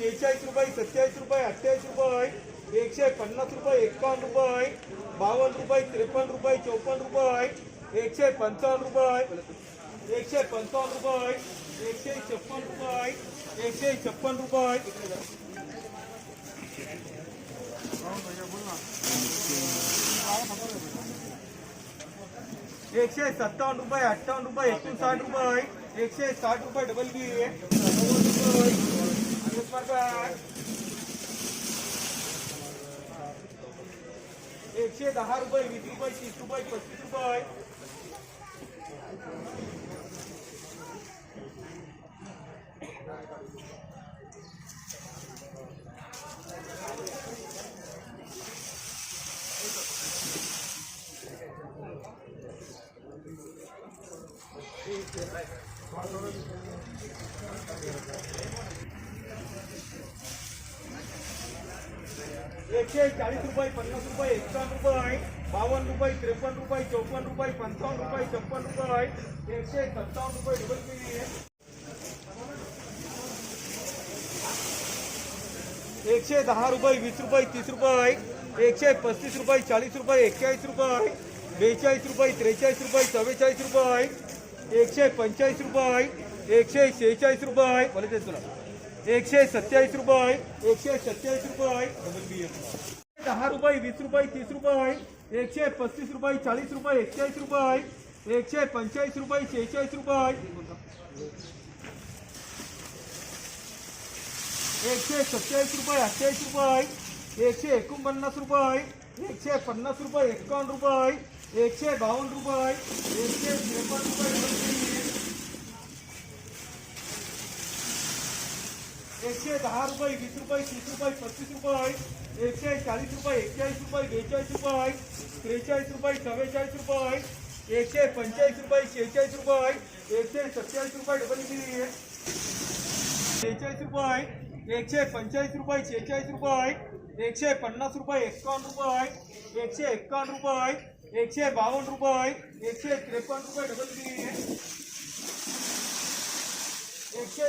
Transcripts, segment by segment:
शेहेचाळीस रुपये, सत्तेचाळीस रुपये अठ्ठेचाळीस रुपये एकशे पन्नास रुपये एकावन्न रुपये बावन्न रुपये, त्रेपन्न रुपये, चौपन्न रुपये एकशे पंचावन्न रुपये एकशे पंचावन्न रुपये एकशे छप्पन रुपये एकशे छप्पन रुपये एकशे सत्तावन्न रुपये, अठ्ठावन्न रुपये, एकोणसाठ रुपये एकशे साठ रुपये डबल बी रुपये एकशे दहा रुपये वीस रुपये तीस रुपये पस्तीस रुपये एकशे चाळीस रुपये पन्नास रुपये एकावन्न रुपये बावन्न रुपये त्रेपन्न रुपये चौपन्न रुपये, पंचावन्न रुपये, छप्पन रुपये एकशे सत्तावन्न रुपये डबल बी एकशे दहा रुपये, वीस रुपये, तीस रुपये एकशे पस्तीस रुपये, चाळीस रुपये, एक्केचाळीस रुपये बेचाळीस रुपये, त्रेचाळीस रुपये, चव्वेचाळीस रुपये एकशे पंचेचाळीस रुपये एकशे शेहेचाळीस रुपये बोलायचं तुला एकशे सत्तेचाळीस रुपये एकशे सत्तेचाळीस रुपये डबल दहा रुपये वीस रुपये, तीस रुपये एकशे पस्तीस रुपये चाळीस रुपये एक्केचाळीस रुपये एकशे पंचेचाळीस रुपये शेहेचाळीस रुपये एकशे सत्तेचाळीस रुपये अठ्ठेचाळीस रुपये एकशे एकोणपन्नास रुपये एकशे पन्नास रुपये एकावन्न रुपये एकशे बावन्न रुपये एकशे त्रेपन्न रुपये एकशे दहा रुपये, वीस रुपये, तीस रुपये, पस्तीस रुपये एकशे चाळीस रुपये, एक्केचाळीस रुपये, बेचाळीस रुपये त्रेचाळीस रुपये, चव्वेचाळीस रुपये एकशे पंचेचाळीस रुपये, शेहेचाळीस रुपये एकशे सत्तेचाळीस रुपये डबल शेहेचाळीस रुपये एकशे पंचेचाळीस रुपये, शेहेचाळीस रुपये एकशे पन्नास रुपये एकावन्न रुपये एकशे एकावन्न रुपये एकशे बावन्न रुपये एकशे त्रेपन्न रुपये डबल बी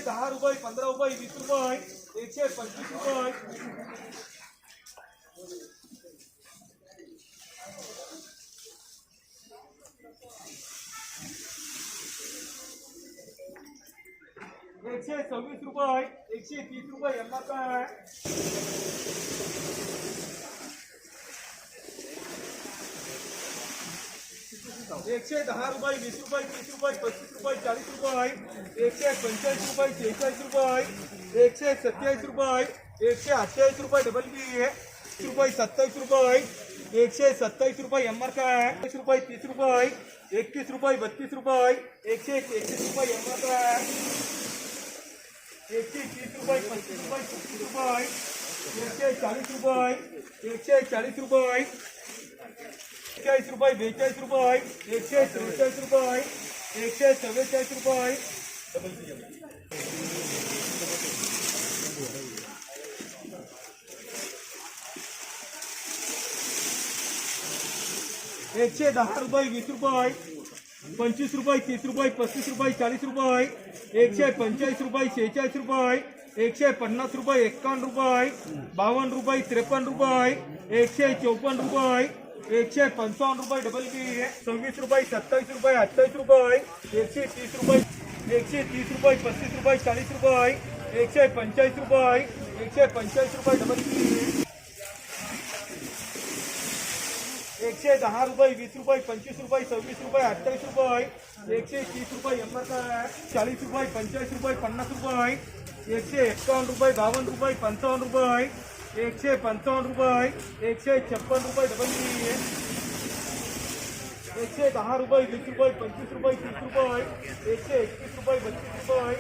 रुपये रुपये वीस रुपये एकशे पंचवीस रुपये एकशे सव्वीस रुपये एकशे तीस रुपये यांना काय एकशे दहा रुपये वीस रुपये, तीस रुपये पस्तीस रुपये चाळीस रुपये एकशे पंचेचाळीस रुपये शेहेचाळीस रुपये एकशे सत्तेचाळीस रुपये एकशे अठ्ठेचाळीस रुपये डबल बी रुपये सत्तावीस रुपये एकशे सत्तावीस रुपये एम आर काय तीस रुपये तीस रुपये एकतीस रुपये, बत्तीस रुपये एकशे एकतीस रुपये एम आर काय एकशे तीस रुपये पस्तीस रुपये पस्तीस रुपये एकशे चाळीस रुपये एकशे चाळीस रुपये चाळीस रुपये, बेचाळीस रुपये, एकशे त्रेचाळीस रुपये, एकशे चव्वेचाळीस रुपये. एकशे दहा रुपये, वीस रुपये, पंचवीस रुपये, तीस रुपये, पस्तीस रुपये, चाळीस रुपये, एकशे पंचेचाळीस रुपये, शेहेचाळीस रुपये, एकशे पन्नास रुपये, एकावन्न रुपये, बावन्न रुपये, त्रेपन्न रुपये, एकशे चौपन्न रुपये एकशे पंचावन्न रुपये डबल बी सव्वीस रुपये सत्तावीस रुपये अठ्ठावीस रुपये एकशे तीस रुपये एकशे तीस रुपये पस्तीस रुपये रुपये एकशे पंचेचाळीस रुपये एकशे पंचेचाळीस रुपये डबल एकशे दहा रुपये वीस रुपये पंचवीस रुपये सव्वीस रुपये अठ्ठावीस रुपये एकशे तीस रुपये काय चाळीस रुपये पंचेचाळीस रुपये पन्नास रुपये एकशे एकावन्न रुपये बावन्न रुपये पंचावन्न रुपये एकशे पंचावन्न रुपये एकशे छप्पन रुपये डबल बी एकशे दहा रुपये वीस रुपये पंचवीस रुपये, तीस रुपये एकशे एकतीस रुपये, बत्तीस रुपये।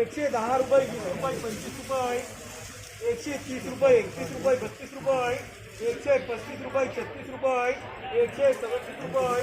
एकशे दहा रुपये वीस रुपये पंचवीस रुपये। एकशे तीस रुपये एकतीस रुपये, बत्तीस रुपये। एकशे पस्तीस रुपये, छत्तीस रुपये। एकशे सदतीस रुपये।